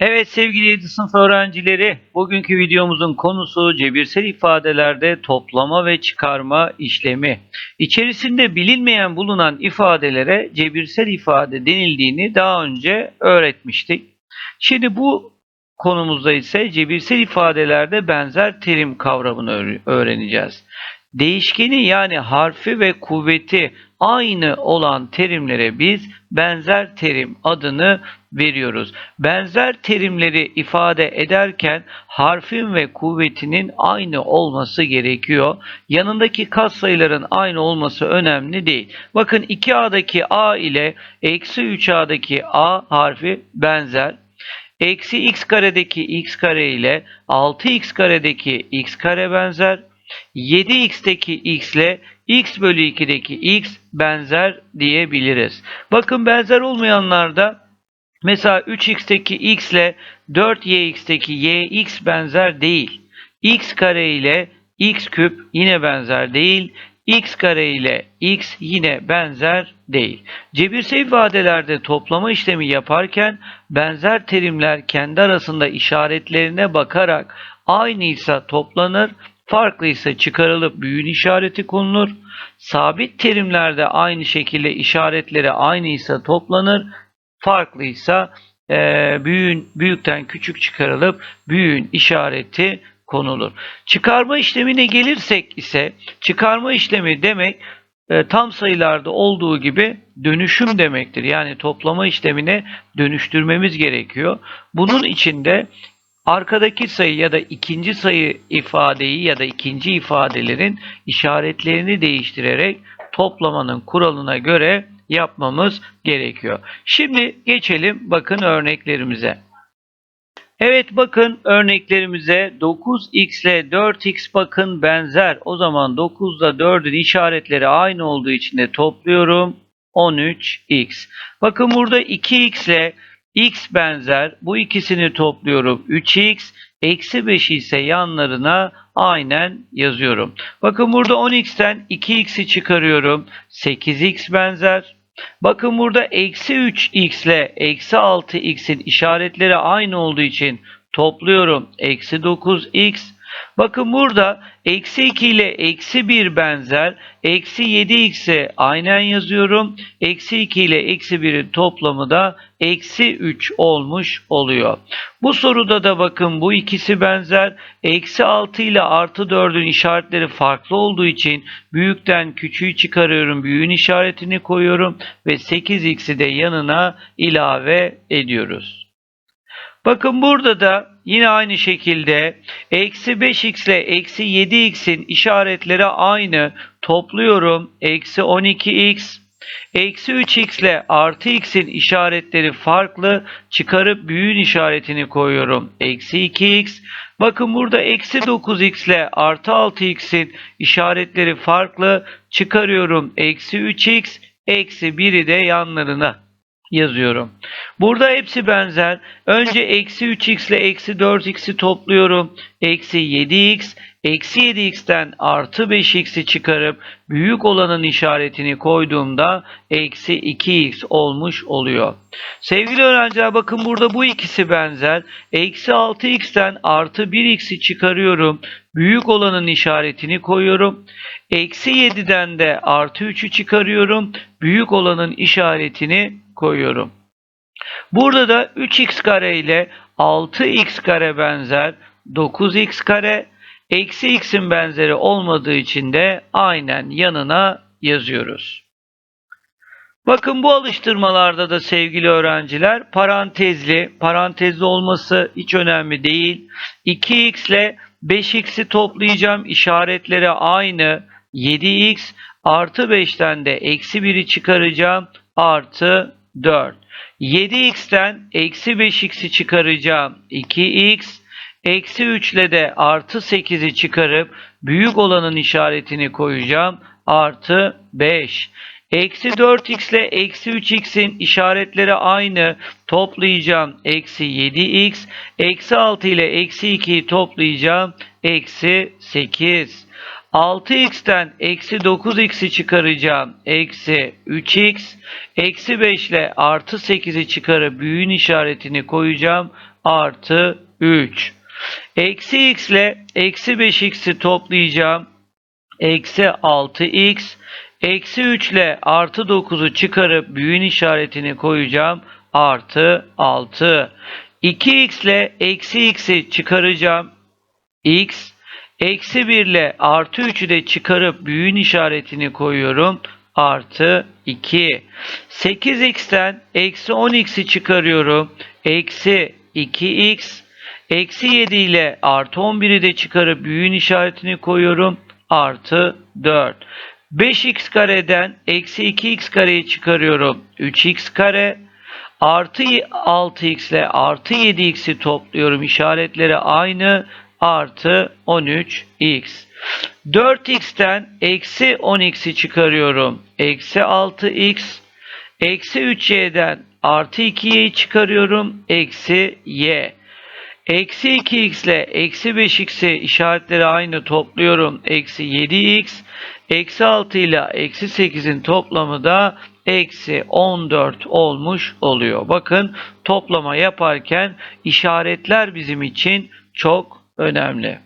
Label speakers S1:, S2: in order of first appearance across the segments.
S1: Evet sevgili 7 sınıf öğrencileri, bugünkü videomuzun konusu cebirsel ifadelerde toplama ve çıkarma işlemi. İçerisinde bilinmeyen bulunan ifadelere cebirsel ifade denildiğini daha önce öğretmiştik. Şimdi bu konumuzda ise cebirsel ifadelerde benzer terim kavramını öğ- öğreneceğiz. Değişkeni yani harfi ve kuvveti aynı olan terimlere biz benzer terim adını veriyoruz. Benzer terimleri ifade ederken harfin ve kuvvetinin aynı olması gerekiyor. Yanındaki katsayıların aynı olması önemli değil. Bakın 2A'daki A ile eksi 3A'daki A harfi benzer. Eksi x karedeki x kare ile 6x karedeki x kare benzer. 7x'teki x ile x bölü 2'deki x benzer diyebiliriz. Bakın benzer olmayanlarda mesela 3x'teki x ile 4yx'teki yx benzer değil. x kare ile x küp yine benzer değil. x kare ile x yine benzer değil. Cebirsel ifadelerde toplama işlemi yaparken benzer terimler kendi arasında işaretlerine bakarak aynıysa toplanır, farklıysa çıkarılıp büyün işareti konulur. Sabit terimlerde aynı şekilde işaretleri aynıysa toplanır, farklıysa eee büyüğün, büyükten küçük çıkarılıp büyüğün işareti konulur. Çıkarma işlemine gelirsek ise çıkarma işlemi demek e, tam sayılarda olduğu gibi dönüşüm demektir. Yani toplama işlemine dönüştürmemiz gerekiyor. Bunun içinde arkadaki sayı ya da ikinci sayı ifadeyi ya da ikinci ifadelerin işaretlerini değiştirerek toplamanın kuralına göre yapmamız gerekiyor. Şimdi geçelim bakın örneklerimize. Evet bakın örneklerimize 9x ile 4x bakın benzer. O zaman 9 ile 4'ün işaretleri aynı olduğu için de topluyorum. 13x. Bakın burada 2x ile x benzer. Bu ikisini topluyorum. 3x. Eksi 5 ise yanlarına aynen yazıyorum. Bakın burada 10x'ten 2x'i çıkarıyorum. 8x benzer. Bakın burada eksi 3x ile eksi 6x'in işaretleri aynı olduğu için topluyorum. Eksi 9x. Bakın burada eksi 2 ile eksi 1 benzer. Eksi 7x'e aynen yazıyorum. Eksi 2 ile eksi 1'in toplamı da eksi 3 olmuş oluyor. Bu soruda da bakın bu ikisi benzer. Eksi 6 ile artı 4'ün işaretleri farklı olduğu için büyükten küçüğü çıkarıyorum. Büyüğün işaretini koyuyorum ve 8x'i de yanına ilave ediyoruz. Bakın burada da yine aynı şekilde eksi 5x ile eksi 7x'in işaretleri aynı. Topluyorum. Eksi 12x. Eksi 3x ile artı x'in işaretleri farklı. Çıkarıp büyüğün işaretini koyuyorum. Eksi 2x. Bakın burada eksi 9x ile artı 6x'in işaretleri farklı. Çıkarıyorum. Eksi 3x. Eksi 1'i de yanlarına yazıyorum. Burada hepsi benzer. Önce eksi 3x ile eksi 4x'i topluyorum. Eksi 7x. Eksi 7x'ten artı 5x'i çıkarıp büyük olanın işaretini koyduğumda eksi 2x olmuş oluyor. Sevgili öğrenciler bakın burada bu ikisi benzer. Eksi 6x'ten artı 1x'i çıkarıyorum. Büyük olanın işaretini koyuyorum. Eksi 7'den de artı 3'ü çıkarıyorum. Büyük olanın işaretini koyuyorum. Burada da 3x kare ile 6x kare benzer 9x kare eksi x'in benzeri olmadığı için de aynen yanına yazıyoruz. Bakın bu alıştırmalarda da sevgili öğrenciler parantezli, parantezli olması hiç önemli değil. 2x ile 5x'i toplayacağım. İşaretleri aynı. 7x artı 5'ten de eksi 1'i çıkaracağım. Artı 4. 7x'ten eksi 5x'i çıkaracağım. 2x. Eksi 3 ile de artı 8'i çıkarıp büyük olanın işaretini koyacağım. Artı 5. Eksi 4x ile eksi 3x'in işaretleri aynı. Toplayacağım. Eksi 7x. Eksi 6 ile eksi 2'yi toplayacağım. Eksi 8. 6x'ten eksi 9x'i çıkaracağım. Eksi 3x. Eksi 5 ile artı 8'i çıkarıp büyüğün işaretini koyacağım. Artı 3. Eksi x ile eksi 5x'i toplayacağım. Eksi 6x. Eksi 3 ile artı 9'u çıkarıp büyüğün işaretini koyacağım. Artı 6. 2x ile eksi x'i çıkaracağım. x. Eksi 1 ile artı 3'ü de çıkarıp büyüğün işaretini koyuyorum. Artı 2. 8x'ten eksi 10x'i çıkarıyorum. Eksi 2x. Eksi 7 ile artı 11'i de çıkarıp büyüğün işaretini koyuyorum. Artı 4. 5x kareden eksi 2x kareyi çıkarıyorum. 3x kare. Artı 6x ile artı 7x'i topluyorum. İşaretleri aynı. Artı 13x. 4x'ten eksi 10x'i çıkarıyorum. Eksi 6x. Eksi 3y'den artı 2y'yi çıkarıyorum. Eksi y. Eksi 2x ile eksi 5x'i işaretleri aynı topluyorum. Eksi 7x. Eksi 6 ile eksi 8'in toplamı da eksi 14 olmuş oluyor. Bakın toplama yaparken işaretler bizim için çok önemli.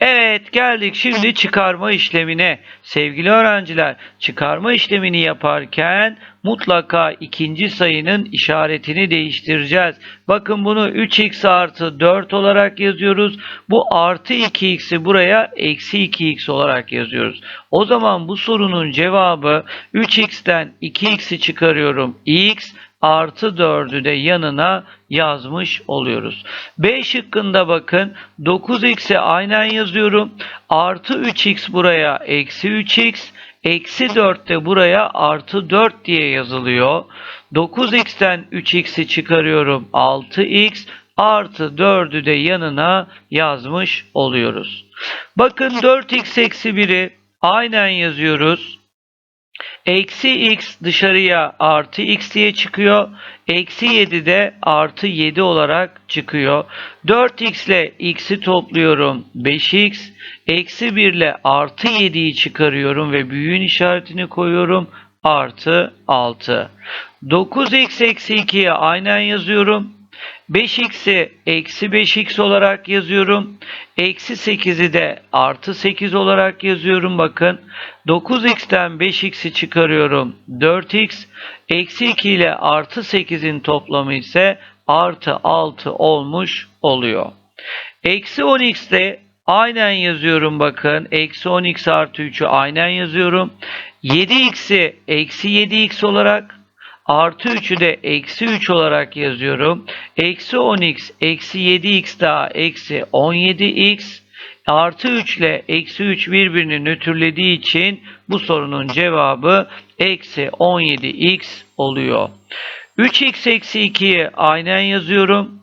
S1: Evet geldik şimdi çıkarma işlemine. Sevgili öğrenciler çıkarma işlemini yaparken mutlaka ikinci sayının işaretini değiştireceğiz. Bakın bunu 3x artı 4 olarak yazıyoruz. Bu artı 2x'i buraya eksi 2x olarak yazıyoruz. O zaman bu sorunun cevabı 3x'ten 2x'i çıkarıyorum. x artı 4'ü de yanına yazmış oluyoruz. B şıkkında bakın 9x'e aynen yazıyorum. Artı 3x buraya eksi 3x. Eksi 4 de buraya artı 4 diye yazılıyor. 9x'ten 3x'i çıkarıyorum. 6x artı 4'ü de yanına yazmış oluyoruz. Bakın 4x eksi 1'i aynen yazıyoruz. Eksi x dışarıya artı x diye çıkıyor. Eksi 7 de artı 7 olarak çıkıyor. 4x ile x'i topluyorum. 5x. Eksi 1 ile artı 7'yi çıkarıyorum ve büyüğün işaretini koyuyorum. Artı 6. 9x eksi 2'ye aynen yazıyorum. 5x'i eksi 5x olarak yazıyorum. Eksi 8'i de artı 8 olarak yazıyorum bakın. 9x'ten 5x'i çıkarıyorum. 4x eksi 2 ile artı 8'in toplamı ise artı 6 olmuş oluyor. Eksi 10x'te aynen yazıyorum bakın. Eksi 10x artı 3'ü aynen yazıyorum. 7x'i eksi 7x olarak Artı 3'ü de eksi 3 olarak yazıyorum. Eksi 10x eksi 7x daha eksi 17x artı 3 ile eksi 3 birbirini nötrlediği için bu sorunun cevabı eksi 17x oluyor. 3x eksi 2'yi aynen yazıyorum.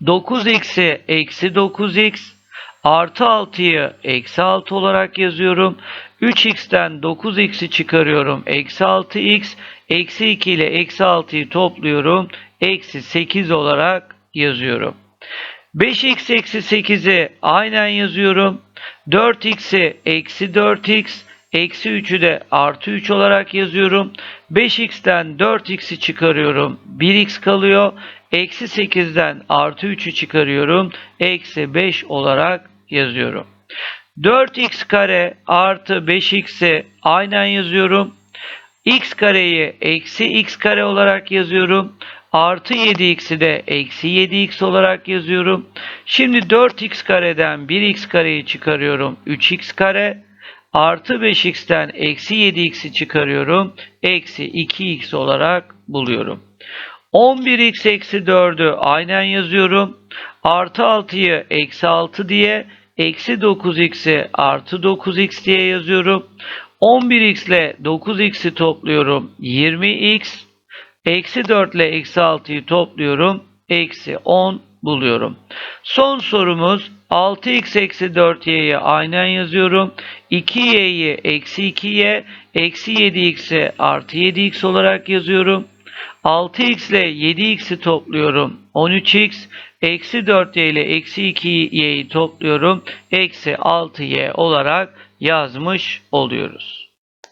S1: 9x'i eksi 9x Artı 6'yı eksi 6 olarak yazıyorum. 3x'ten 9x'i çıkarıyorum. Eksi 6x. Eksi 2 ile eksi 6'yı topluyorum. Eksi 8 olarak yazıyorum. 5x eksi 8'i aynen yazıyorum. 4x'i eksi 4x. Eksi 3'ü de artı 3 olarak yazıyorum. 5x'ten 4x'i çıkarıyorum. 1x kalıyor. Eksi 8'den artı 3'ü çıkarıyorum. Eksi 5 olarak yazıyorum. 4x kare artı 5x'i aynen yazıyorum. x kareyi eksi x kare olarak yazıyorum. Artı 7x'i de eksi 7x olarak yazıyorum. Şimdi 4x kareden 1x kareyi çıkarıyorum. 3x kare. Artı 5x'ten eksi 7x'i çıkarıyorum. Eksi 2x olarak buluyorum. 11x eksi 4'ü aynen yazıyorum. Artı 6'yı eksi 6 diye eksi 9x'i artı 9x diye yazıyorum. 11x ile 9x'i topluyorum. 20x. Eksi 4 ile eksi 6'yı topluyorum. Eksi 10 buluyorum. Son sorumuz 6x eksi 4y'yi aynen yazıyorum. 2y'yi eksi 2y eksi 7x'i artı 7x olarak yazıyorum. 6x ile 7x'i topluyorum. 13x Eksi 4y ile eksi 2y'yi topluyorum. Eksi 6y olarak yazmış oluyoruz.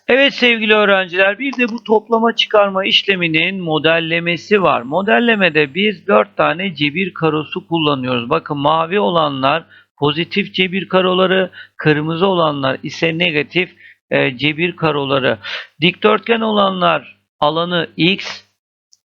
S1: Evet sevgili öğrenciler bir de bu toplama çıkarma işleminin modellemesi var. Modellemede biz 4 tane cebir karosu kullanıyoruz. Bakın mavi olanlar pozitif cebir karoları, kırmızı olanlar ise negatif e, cebir karoları. Dikdörtgen olanlar alanı x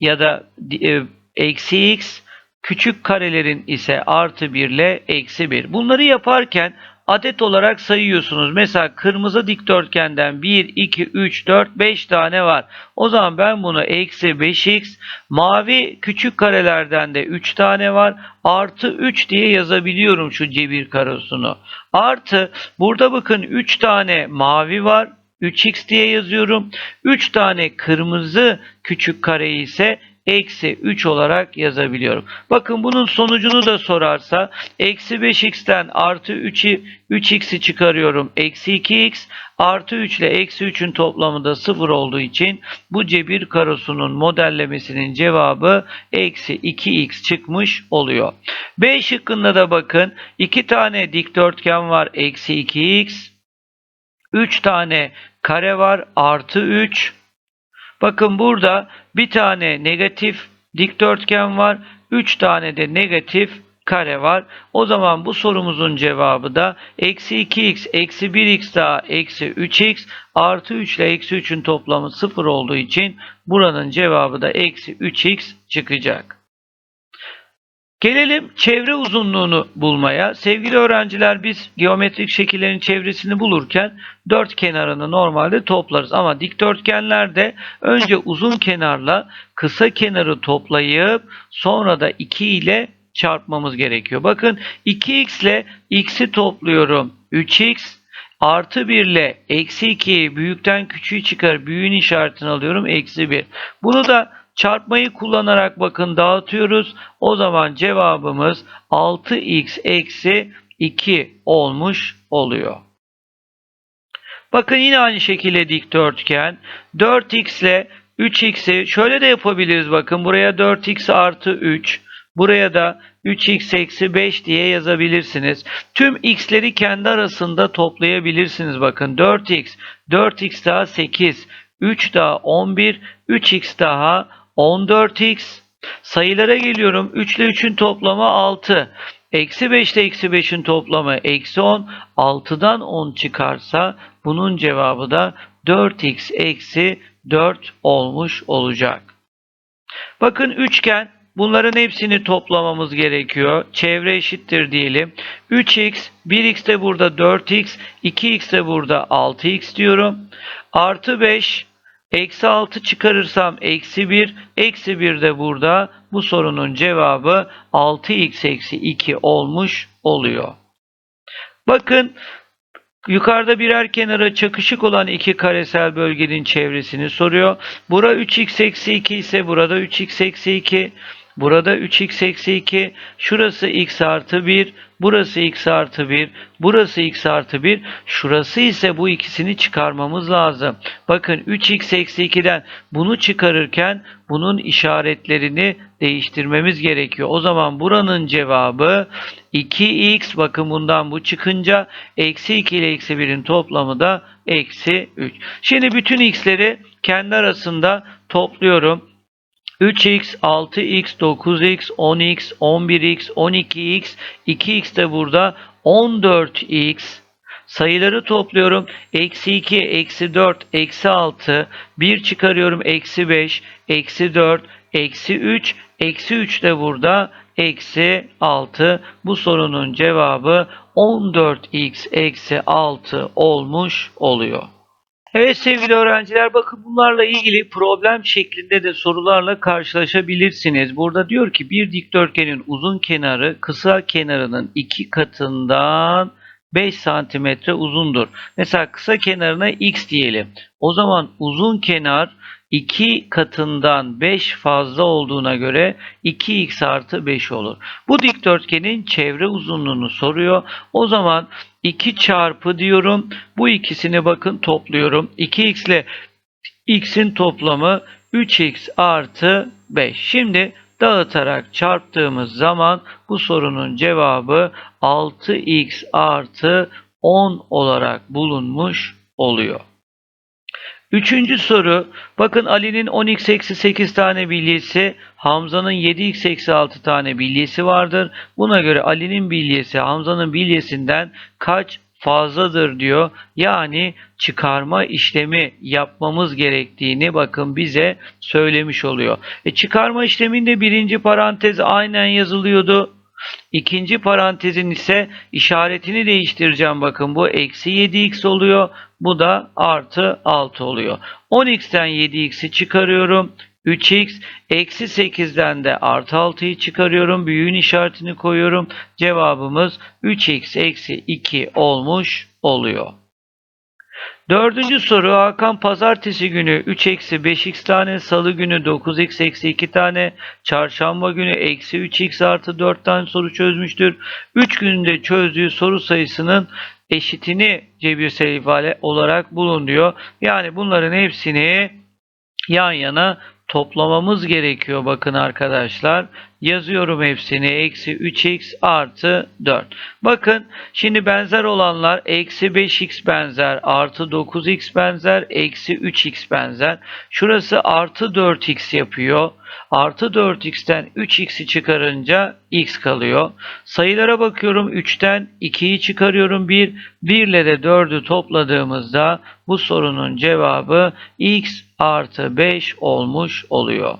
S1: ya da e, eksi x, küçük karelerin ise artı 1 ile eksi 1. Bunları yaparken adet olarak sayıyorsunuz. Mesela kırmızı dikdörtgenden 1, 2, 3, 4, 5 tane var. O zaman ben bunu eksi 5x, mavi küçük karelerden de 3 tane var. Artı 3 diye yazabiliyorum şu cebir karosunu. Artı burada bakın 3 tane mavi var. 3x diye yazıyorum. 3 tane kırmızı küçük kareyi ise eksi 3 olarak yazabiliyorum. Bakın bunun sonucunu da sorarsa eksi 5x'ten artı 3'ü 3x'i çıkarıyorum. Eksi 2x artı 3 ile eksi 3'ün toplamı da 0 olduğu için bu cebir karosunun modellemesinin cevabı eksi 2x çıkmış oluyor. B şıkkında da bakın 2 tane dikdörtgen var eksi 2x 3 tane kare var artı 3 Bakın burada bir tane negatif dikdörtgen var. 3 tane de negatif kare var. O zaman bu sorumuzun cevabı da eksi 2x eksi 1x daha eksi 3x artı 3 ile eksi 3'ün toplamı 0 olduğu için buranın cevabı da eksi 3x çıkacak. Gelelim çevre uzunluğunu bulmaya. Sevgili öğrenciler biz geometrik şekillerin çevresini bulurken dört kenarını normalde toplarız. Ama dikdörtgenlerde önce uzun kenarla kısa kenarı toplayıp sonra da 2 ile çarpmamız gerekiyor. Bakın 2x ile x'i topluyorum. 3x artı 1 ile eksi 2'yi büyükten küçüğü çıkar. Büyüğün işaretini alıyorum. Eksi 1. Bunu da Çarpmayı kullanarak bakın dağıtıyoruz. O zaman cevabımız 6x eksi 2 olmuş oluyor. Bakın yine aynı şekilde dikdörtgen. 4x ile 3x'i şöyle de yapabiliriz bakın. Buraya 4x artı 3. Buraya da 3x eksi 5 diye yazabilirsiniz. Tüm x'leri kendi arasında toplayabilirsiniz. Bakın 4x, 4x daha 8, 3 daha 11, 3x daha 14x. Sayılara geliyorum. 3 ile 3'ün toplamı 6. Eksi 5 ile eksi 5'in toplamı eksi 10. 6'dan 10 çıkarsa bunun cevabı da 4x eksi 4 olmuş olacak. Bakın üçgen bunların hepsini toplamamız gerekiyor. Çevre eşittir diyelim. 3x, 1x de burada 4x, 2x de burada 6x diyorum. Artı 5, Eksi 6 çıkarırsam eksi 1. Eksi 1 de burada. Bu sorunun cevabı 6x eksi 2 olmuş oluyor. Bakın yukarıda birer kenara çakışık olan iki karesel bölgenin çevresini soruyor. Bura 3x eksi 2 ise burada 3x eksi 2. Burada 3x eksi 2. Şurası x artı 1. Burası x artı 1. Burası x artı 1. Şurası ise bu ikisini çıkarmamız lazım. Bakın 3x eksi 2'den bunu çıkarırken bunun işaretlerini değiştirmemiz gerekiyor. O zaman buranın cevabı 2x bakın bundan bu çıkınca eksi 2 ile eksi 1'in toplamı da eksi 3. Şimdi bütün x'leri kendi arasında topluyorum. 3x, 6x, 9x, 10x, 11x, 12x, 2x de burada 14x. Sayıları topluyorum. Eksi 2, eksi 4, eksi 6. 1 çıkarıyorum. Eksi 5, eksi 4, eksi 3. Eksi 3 de burada. Eksi 6. Bu sorunun cevabı 14x eksi 6 olmuş oluyor. Evet sevgili öğrenciler bakın bunlarla ilgili problem şeklinde de sorularla karşılaşabilirsiniz. Burada diyor ki bir dikdörtgenin uzun kenarı kısa kenarının iki katından 5 santimetre uzundur. Mesela kısa kenarına x diyelim. O zaman uzun kenar 2 katından 5 fazla olduğuna göre 2x artı 5 olur. Bu dikdörtgenin çevre uzunluğunu soruyor. O zaman 2 çarpı diyorum. Bu ikisini bakın topluyorum. 2x ile x'in toplamı 3x artı 5. Şimdi dağıtarak çarptığımız zaman bu sorunun cevabı 6x artı 10 olarak bulunmuş oluyor. Üçüncü soru. Bakın Ali'nin 10x eksi 8 tane bilyesi, Hamza'nın 7x eksi 6 tane bilyesi vardır. Buna göre Ali'nin bilyesi Hamza'nın bilyesinden kaç fazladır diyor. Yani çıkarma işlemi yapmamız gerektiğini bakın bize söylemiş oluyor. E çıkarma işleminde birinci parantez aynen yazılıyordu. İkinci parantezin ise işaretini değiştireceğim. Bakın bu eksi 7x oluyor. Bu da artı 6 oluyor. 10x'ten 7x'i çıkarıyorum. 3x eksi 8'den de artı 6'yı çıkarıyorum. Büyüğün işaretini koyuyorum. Cevabımız 3x eksi 2 olmuş oluyor. Dördüncü soru Hakan pazartesi günü 3 eksi 5x tane, salı günü 9x eksi 2 tane, çarşamba günü eksi 3x artı 4 tane soru çözmüştür. 3 günde çözdüğü soru sayısının eşitini cebirsel ifade olarak bulun diyor. Yani bunların hepsini yan yana toplamamız gerekiyor bakın arkadaşlar. Yazıyorum hepsini. Eksi 3x artı 4. Bakın şimdi benzer olanlar eksi 5x benzer, artı 9x benzer, eksi 3x benzer. Şurası artı 4x yapıyor. Artı 4x'ten 3x'i çıkarınca x kalıyor. Sayılara bakıyorum. 3'ten 2'yi çıkarıyorum 1. 1 ile de 4'ü topladığımızda bu sorunun cevabı x artı 5 olmuş oluyor.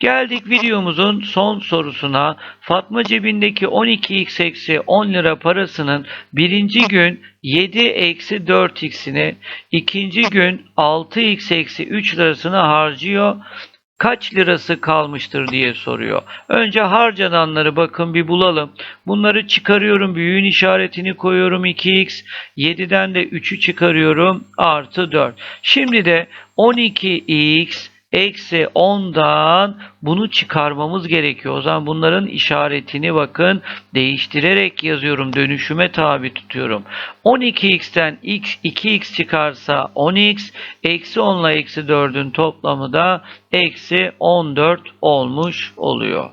S1: Geldik videomuzun son sorusuna. Fatma cebindeki 12x eksi 10 lira parasının birinci gün 7 eksi 4x'ini, ikinci gün 6x eksi 3 lirasını harcıyor. Kaç lirası kalmıştır diye soruyor. Önce harcananları bakın bir bulalım. Bunları çıkarıyorum. Büyüğün işaretini koyuyorum 2x. 7'den de 3'ü çıkarıyorum. Artı 4. Şimdi de 12x eksi 10'dan bunu çıkarmamız gerekiyor. O zaman bunların işaretini bakın değiştirerek yazıyorum. Dönüşüme tabi tutuyorum. 12x'ten x 2x çıkarsa 10x eksi 10 ile eksi 4'ün toplamı da eksi 14 olmuş oluyor.